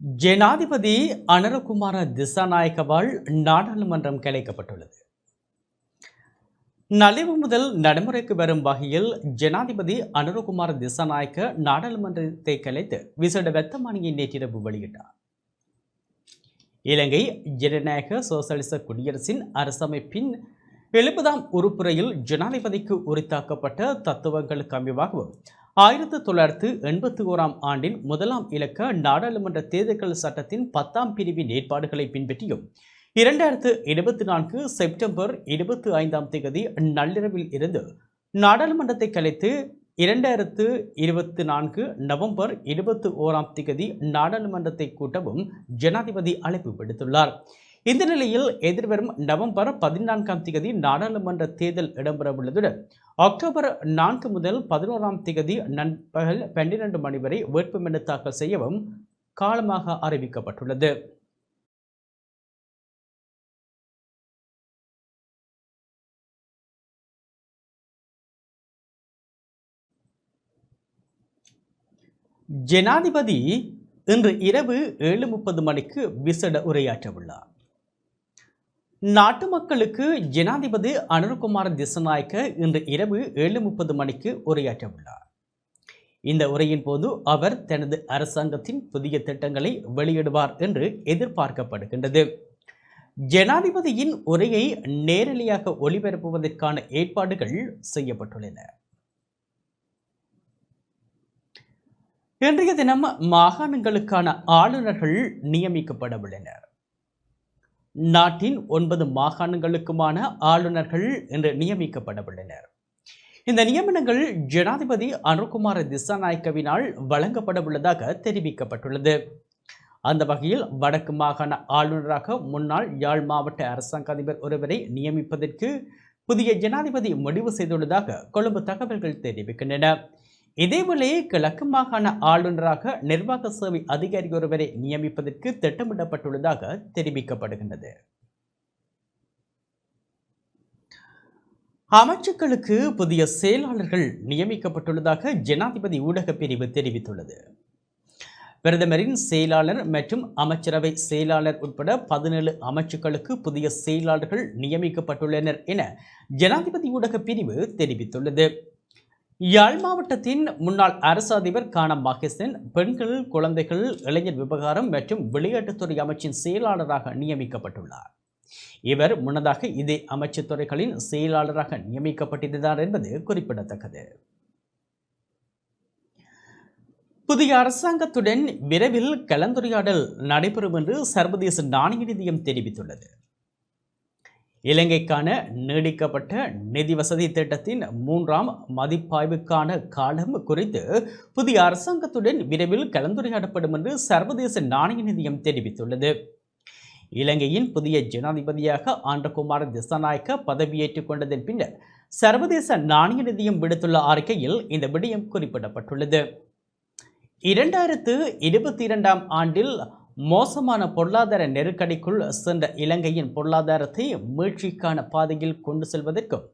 ஜனாதிபதி அனரகுமார திசாநாயக்கவால் நாடாளுமன்றம் கலைக்கப்பட்டுள்ளது நலிவு முதல் நடைமுறைக்கு வரும் வகையில் ஜனாதிபதி அனுரகுமார திசாநாயக்க நாடாளுமன்றத்தை கலைத்து விசேட வெத்தமானியை நேற்றிரவு வெளியிட்டார். இலங்கை ஜனநாயக சோசலிச குடியரசின் அரசமைப்பின் எழுபதாம் உறுப்புரையில் ஜனாதிபதிக்கு உரித்தாக்கப்பட்ட தத்துவங்களுக்கு அமைவாகவும் ஆயிரத்தி தொள்ளாயிரத்து எண்பத்தி ஓராம் ஆண்டின் முதலாம் இலக்க நாடாளுமன்ற தேர்தல்கள் சட்டத்தின் பத்தாம் பிரிவின் ஏற்பாடுகளை பின்பற்றியும் இரண்டாயிரத்து இருபத்தி நான்கு செப்டம்பர் இருபத்தி ஐந்தாம் தேதி நள்ளிரவில் இருந்து நாடாளுமன்றத்தை கலைத்து இரண்டாயிரத்து இருபத்தி நான்கு நவம்பர் இருபத்தி ஓராம் தேதி நாடாளுமன்றத்தை கூட்டவும் ஜனாதிபதி அழைப்பு விடுத்துள்ளார். இந்த நிலையில் எதிர்வரும் நவம்பர் பதினான்காம் தேதி நாடாளுமன்ற தேர்தல் இடம்பெறவுள்ளதுடன் அக்டோபர் நான்கு முதல் பதினோராம் தேதி நண்பகல் பன்னிரண்டு மணி வரை வேட்புமனு தாக்கல் செய்யவும் காலமாக அறிவிக்கப்பட்டுள்ளது. ஜனாதிபதி இன்று இரவு ஏழு முப்பது மணிக்கு விசேட உரையாற்றவுள்ளார். நாட்டு மக்களுக்கு ஜனாதிபதி அனுர்குமார் திசநாயக்க இன்று இரவு ஏழு முப்பது மணிக்கு உரையாற்றவுள்ளார். இந்த உரையின் போது அவர் தனது அரசாங்கத்தின் புதிய திட்டங்களை வெளியிடுவார் என்று எதிர்பார்க்கப்படுகின்றது. ஜனாதிபதியின் உரையை நேரடியாக ஒளிபரப்புவதற்கான ஏற்பாடுகள் செய்யப்பட்டுள்ளன. இன்றைய தினம் மாகாணங்களுக்கான ஆளுநர்கள் நியமிக்கப்பட உள்ளனர். நாட்டின் ஒன்பது மாகாணங்களுக்குமான ஆளுநர்கள் இன்று நியமிக்கப்படவுள்ளனர். இந்த நியமனங்கள் ஜனாதிபதி அனுகுமார திசாநாயக்கவினால் வழங்கப்படவுள்ளதாக தெரிவிக்கப்பட்டுள்ளது. அந்த வகையில் வடக்கு மாகாண ஆளுநராக முன்னாள் யாழ் மாவட்ட அரசாங்க அதிபர் ஒருவரை நியமிப்பதற்கு புதிய ஜனாதிபதி முடிவு செய்துள்ளதாக கொழும்பு தகவல்கள் தெரிவிக்கின்றன. இதேவேளை கிழக்கு மாகாண ஆளுநராக நிர்வாக சேவை அதிகாரி ஒருவரை நியமிப்பதற்கு திட்டமிடப்பட்டுள்ளதாக தெரிவிக்கப்படுகின்றது. அமைச்சுக்களுக்கு புதிய செயலாளர்கள் நியமிக்கப்பட்டுள்ளதாக ஜனாதிபதி ஊடக பிரிவு தெரிவித்துள்ளது. பிரதமரின் செயலாளர் மற்றும் அமைச்சரவை செயலாளர் உட்பட பதினேழு அமைச்சுக்களுக்கு புதிய செயலாளர்கள் நியமிக்கப்பட்டுள்ளனர் என ஜனாதிபதி ஊடக பிரிவு தெரிவித்துள்ளது. யாழ் மாவட்டத்தின் முன்னாள் அரசு அதிபர் கானம் மகேசன் பெண்கள் குழந்தைகள் இளைஞர் விவகாரம் மற்றும் விளையாட்டுத்துறை அமைச்சின் செயலாளராக நியமிக்கப்பட்டுள்ளார். இவர் முன்னதாக இதே அமைச்சு துறைகளின் செயலாளராக நியமிக்கப்பட்டிருந்தார் என்பது குறிப்பிடத்தக்கது. புதிய அரசாங்கத்துடன் விரைவில் கலந்துரையாடல் நடைபெறும் என்று சர்வதேச நாணய நிதியம் தெரிவித்துள்ளது. இலங்கைக்கான நீடிக்கப்பட்ட நிதி வசதி திட்டத்தின் மூன்றாம் மதிப்பாய்வுக்கான காலம் குறித்து புதிய அரசாங்கத்துடன் விரைவில் கலந்துரையாடப்படும் என்று சர்வதேச நாணய நிதியம் தெரிவித்துள்ளது. இலங்கையின் புதிய ஜனாதிபதியாக ஆண்டகுமார் திசாநாயக்க பதவியேற்றுக் கொண்டதன் பின்னர் சர்வதேச நாணய நிதியம் விடுத்துள்ள அறிக்கையில் இந்த விடயம் குறிப்பிடப்பட்டுள்ளது. இரண்டாயிரத்து இருபத்தி இரண்டாம் ஆண்டில் மோசமான பொருளாதார நெருக்கடிக்குள் சென்ற இலங்கையின் பொருளாதாரத்தை மீழ்ச்சிக்கான பாதையில் கொண்டு செல்வதற்கும்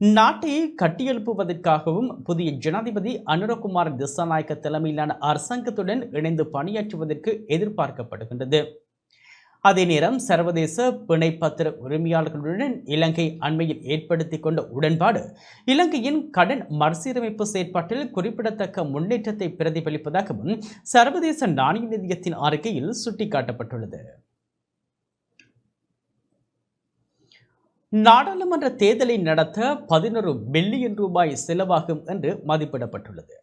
நாட்டை கட்டியெழுப்புவதற்காகவும் புதிய ஜனாதிபதி அனுரகுமார் திசாநாயக்க தலைமையிலான அரசாங்கத்துடன் இணைந்து பணியாற்றுவதற்கு எதிர்பார்க்கப்படுகின்றது. அதே நேரம் சர்வதேச பிணைப்பத்திர உரிமையாளர்களுடன் இலங்கை அண்மையில் ஏற்படுத்தி கொண்ட உடன்பாடு இலங்கையின் கடன் மறுசீரமைப்பு செயற்பாட்டில் குறிப்பிடத்தக்க முன்னேற்றத்தை பிரதிபலிப்பதாகவும் சர்வதேச நாணய நிதியத்தின் அறிக்கையில் சுட்டிக்காட்டப்பட்டுள்ளது. நாடாளுமன்ற தேர்தலை நடத்த பதினொரு பில்லியன் ரூபாய் செலவாகும் என்று மதிப்பிடப்பட்டுள்ளது.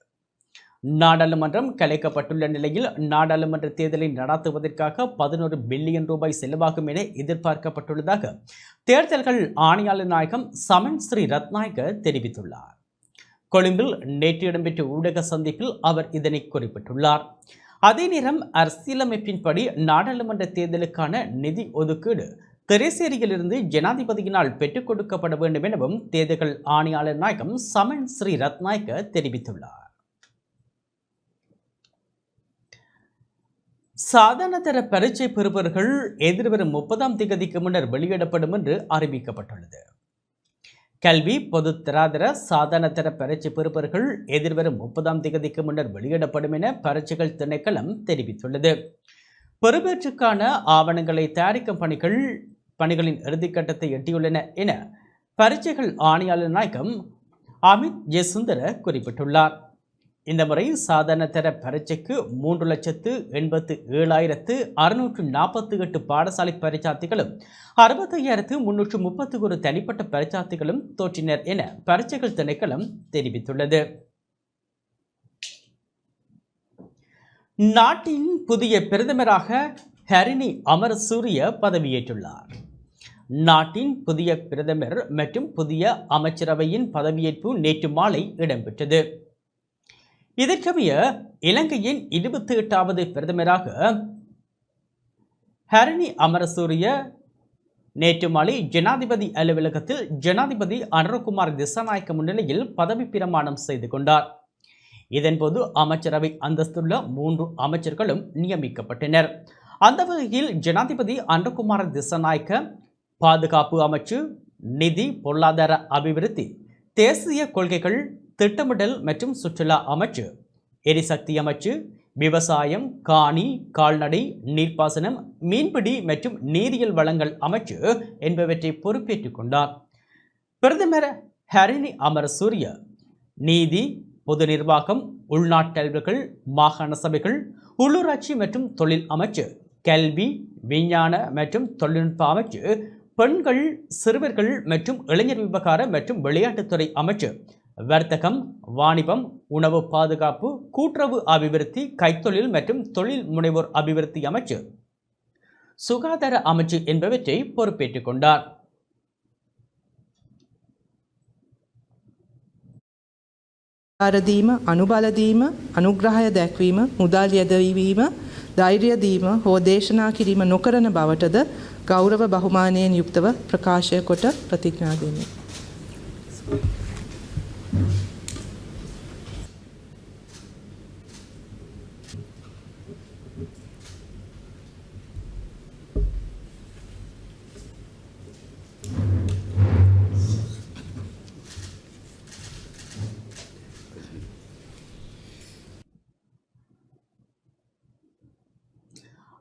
நாடாளுமன்றம் கலைக்கப்பட்டுள்ள நிலையில் நாடாளுமன்ற தேர்தலை நடத்துவதற்காக பதினோரு பில்லியன் ரூபாய் செலவாகும் என எதிர்பார்க்கப்பட்டுள்ளதாக தேர்தல்கள் ஆணையாளர் நாயகம் சமன் ஸ்ரீ ரத்நாயக தெரிவித்துள்ளார். கொழும்பில் நேற்று இடம்பெற்ற ஊடக சந்திப்பில் அவர் இதனை குறிப்பிட்டுள்ளார். அதே நேரம் அரசியலமைப்பின்படி நாடாளுமன்ற தேர்தலுக்கான நிதி ஒதுக்கீடு திரைசேரியிலிருந்து ஜனாதிபதியினால் பெற்றுக் கொடுக்கப்பட வேண்டும் எனவும் தேர்தல்கள் ஆணையாளர் நாயகம் சமன் ஸ்ரீ ரத்நாயக்க தெரிவித்துள்ளார். சாதாரணதர பரீட்சை பெறுபவர்கள் எதிர்வரும் முப்பதாம் திகதிக்கு முன்னர் வெளியிடப்படும் என்று அறிவிக்கப்பட்டுள்ளது. கல்வி பொது தராதர சாதாரணதர பரீட்சை பெறுபவர்கள் எதிர்வரும் முப்பதாம் திகதிக்கு முன்னர் வெளியிடப்படும் என பரீட்சைகள் திணைக்களம் தெரிவித்துள்ளது. பெறுபேற்றுக்கான ஆவணங்களை தயாரிக்கும் பணிகள் பணிகளின் இறுதிக்கட்டத்தை எட்டியுள்ளன என பரீட்சைகள் ஆணையாளர் நாயகம் அமித் ஜெசுந்தர குறிப்பிட்டுள்ளார். இந்த முறை சாதாரணதர பரீட்சைக்கு மூன்று லட்சத்து எண்பத்து ஏழாயிரத்து அறுநூற்று நாற்பத்தி எட்டு பாடசாலை பரீட்சார்த்திகளும் அறுபத்தையாயிரத்து முன்னூற்று முப்பத்தி ஒரு தனிப்பட்ட பரீட்சார்த்திகளும் தோற்றினர் என பரீட்சைகள் திணைக்களம் தெரிவித்துள்ளது. நாட்டின் புதிய பிரதமராக ஹரிணி அமரசூரிய பதவியேற்றுள்ளார். நாட்டின் புதிய பிரதமர் மற்றும் புதிய அமைச்சரவையின் பதவியேற்பு நேற்று மாலை இடம்பெற்றது. இதற்கமைய இலங்கையின் இருபத்தி எட்டாவது பிரதமராக ஹரணி அமரசூரிய நேற்று மாலை ஜனாதிபதி அலுவலகத்தில் ஜனாதிபதி அனுரகுமார் திசாநாயக்க முன்னிலையில் பதவி பிரமாணம் செய்து கொண்டார். இதன்போது அமைச்சரவை அந்தஸ்துள்ள மூன்று அமைச்சர்களும் நியமிக்கப்பட்டனர். அந்த வகையில் ஜனாதிபதி அனுரகுமார் திசாநாயக்க பாதுகாப்பு அமைச்சு நிதி பொருளாதார அபிவிருத்தி தேசிய கொள்கைகள் திட்டமிடல் மற்றும் சுற்றுலா அமைச்சு எரிசக்தி அமைச்சு விவசாயம் காணி கால்நடை நீர்ப்பாசனம் மீன்பிடி மற்றும் நீரியல் வளங்கள் அமைச்சு என்பவற்றை பொறுப்பேற்றுக் கொண்டார். பிரதமர் ஹரிணி அமரசூரிய நீதி பொது நிர்வாகம் உள்நாட்டல்வர்கள் மாகாண சபைகள் உள்ளூராட்சி மற்றும் தொழில் அமைச்சு கல்வி விஞ்ஞான மற்றும் தொழில்நுட்ப அமைச்சு பெண்கள் சிறுவர்கள் மற்றும் இளைஞர் விவகார மற்றும் விளையாட்டுத்துறை அமைச்சு வர்த்தகம் வாணிபம் உணவு பாதுகாப்பு கூட்டுறவு அபிவிருத்தி கைத்தொழில் மற்றும் தொழில் முனைவோர் அபிவிருத்தி அமைச்சு சுகாதார அமைச்சு என்பவற்றை பொறுப்பேற்றுக் கொண்டார் ආරදීම අනුබලදීම අනුග්‍රහය දැක්වීම මුදල් යදවීම ධෛර්ය දීම හෝ දේශනා කිරීම නොකරන බවටද ගෞරව බහුමානයෙන් යුක්තව ප්‍රකාශය කොට ප්‍රතිඥා දෙමි.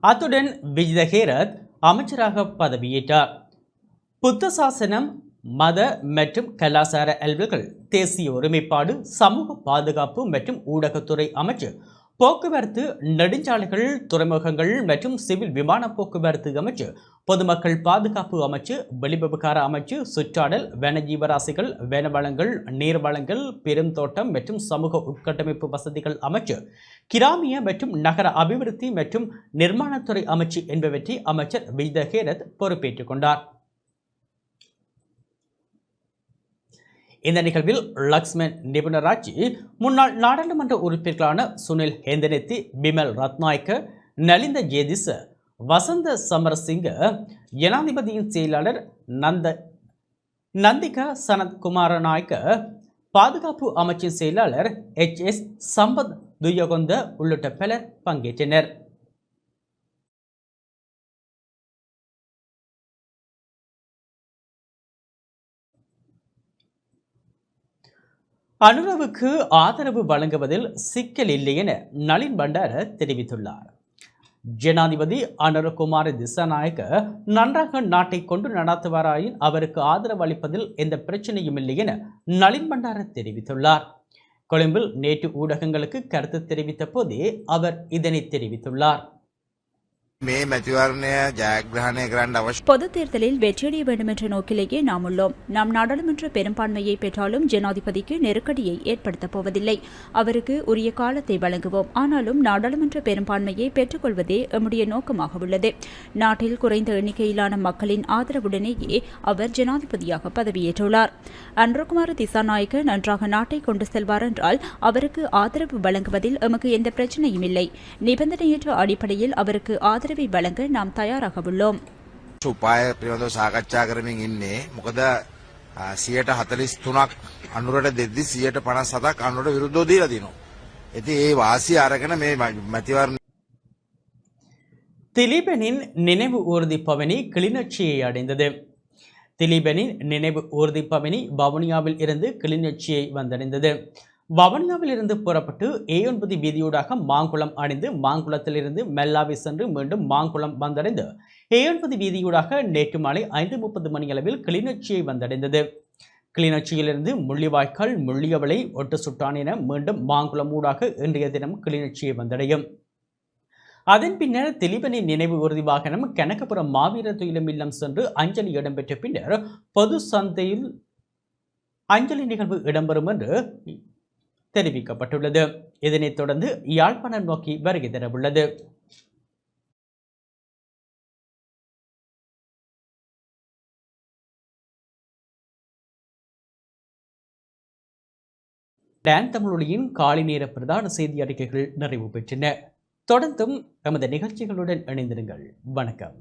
அத்துடன் விஜிதஹேரத் அமைச்சராக பதவியேற்றார். புத்த சாசனம் மத மற்றும் கலாச்சார அலுவல்கள் தேசிய ஒருமைப்பாடு சமூக பாதுகாப்பு மற்றும் ஊடகத்துறை அமைச்சர் போக்குவரத்து நெடுஞ்சாலைகள் துறைமுகங்கள் மற்றும் சிவில் விமான போக்குவரத்து அமைச்சு பொதுமக்கள் பாதுகாப்பு அமைச்சு வெளிவிவகார அமைச்சு சுற்றாடல் வனஜீவராசிகள் வனவளங்கள் நீர்வளங்கள் பெருந்தோட்டம் மற்றும் சமூக உட்கட்டமைப்பு வசதிகள் அமைச்சு கிராமிய மற்றும் நகர அபிவிருத்தி மற்றும் நிர்மாணத்துறை அமைச்சு என்பவற்றை அமைச்சர் விஜித ஹேரத் பொறுப்பேற்றுக் கொண்டார். இந்த நிகழ்வில் லக்ஷ்மன் நிபுணராட்சி முன்னாள் நாடாளுமன்ற உறுப்பினர்களான சுனில் ஹேந்தனெத்தி பிமல் ரத்நாயக்க நலிந்த ஜேதிஸ் வசந்த சமரசிங்க ஜனாதிபதியின் செயலாளர் நந்த நந்திகா சனத்குமார நாயக்க பாதுகாப்பு அமைச்சின் செயலாளர் எச் எஸ் சம்பத் துயகொந்த உள்ளிட்ட பலர் பங்கேற்றனர். அனுரவுக்கு ஆதரவு வழங்குவதில் சிக்கல் இல்லை என நளின் பண்டார தெரிவித்துள்ளார். ஜனாதிபதி அனுரகுமார திசாநாயக்க நன்றாக நாட்டை கொண்டு நடத்துவாராயின் அவருக்கு ஆதரவு அளிப்பதில் எந்த பிரச்சனையும் இல்லை என நளின் பண்டார தெரிவித்துள்ளார். கொழும்பில் நேற்று ஊடகங்களுக்கு கருத்து தெரிவித்த போதே அவர் இதனை தெரிவித்துள்ளார். மே பொது தேர்தலில் வெற்றியடைய வேண்டும் என்ற நோக்கிலேயே நாம் உள்ளோம். நாம் நாடாளுமன்ற பெரும்பான்மையை பெற்றாலும் ஜனாதிபதிக்கு நெருக்கடியை ஏற்படுத்தப் போவதில்லை. அவருக்கு உரிய காலத்தை வழங்குவோம். ஆனாலும் நாடாளுமன்ற பெரும்பான்மையை பெற்றுக்கொள்வதே எம்முடைய நோக்கமாக உள்ளது. நாட்டில் குறைந்த எண்ணிக்கையிலான மக்களின் ஆதரவுடனேயே அவர் ஜனாதிபதியாக பதவியேற்றுள்ளார். அன்றகுமார திசாநாயக்க நன்றாக நாட்டை கொண்டு செல்வார் என்றால் அவருக்கு ஆதரவு வழங்குவதில் எமக்கு எந்த பிரச்சனையும் இல்லை. நிபந்தனையற்ற அடிப்படையில் அவருக்கு ஆதரவு வழங்க நாம் தயாராக உள்ளோம் උපාය පිළිබඳව සාකච්ඡා කරමින් ඉන්නේ මොකද සියට හතලිස් තුනක් අනුරට දෙද්දි සියට පනස් සතක් අනුවට විරුද්ධෝ දීලා තිනවා. ඇති ඒ වාසි අරගෙන මේ මැතිවරණ திலீபனின் நினைவு ஊர்தி பவனி கிளிநொச்சியை அடைந்தது திலீபனின் நினைவு ஊர்தி பவனி வவுனியாவில் இருந்து கிளிநொச்சியை வந்தடைந்தது வவுனியாவிலிருந்து புறப்பட்டு ஏ ஒன்பது வீதியூடாக மாங்குளம் அடைந்து மாங்குளத்திலிருந்து மெல்லாவி சென்று மீண்டும் மாங்குளம் வந்தடைந்து ஏ ஒன்பது வீதியூடாக நேற்று மாலை ஐந்து முப்பது மணியளவில் கிளிநொச்சியை வந்தடைந்தது. கிளிநொச்சியிலிருந்து முள்ளிவாய்க்கால் முள்ளியவளை ஒட்டு சுட்டான் என மீண்டும் மாங்குளம் ஊடாக இன்றைய தினம் கிளிநொச்சியை வந்தடையும். அதன் பின்னர் திலீபனின் நினைவு உறுதி வாகனம் கனகபுரம் மாவீரர் துயிலும் இல்லம் சென்று அஞ்சலி இடம்பெற்ற பின்னர் பொது சந்தையில் அஞ்சலி நிகழ்வு இடம்பெறும் என்று தெரிவிக்கப்பட்டுள்ளது. இதனைத் தொடர்ந்து யாழ்ப்பாணம் நோக்கி வருகை தரவுள்ளது. டான் தமிழொலியின் காலை நேர பிரதான செய்தி அறிக்கைகள் நிறைவு பெற்றன. தொடர்ந்தும் நமது நிகழ்ச்சிகளுடன் இணைந்திருங்கள். வணக்கம்.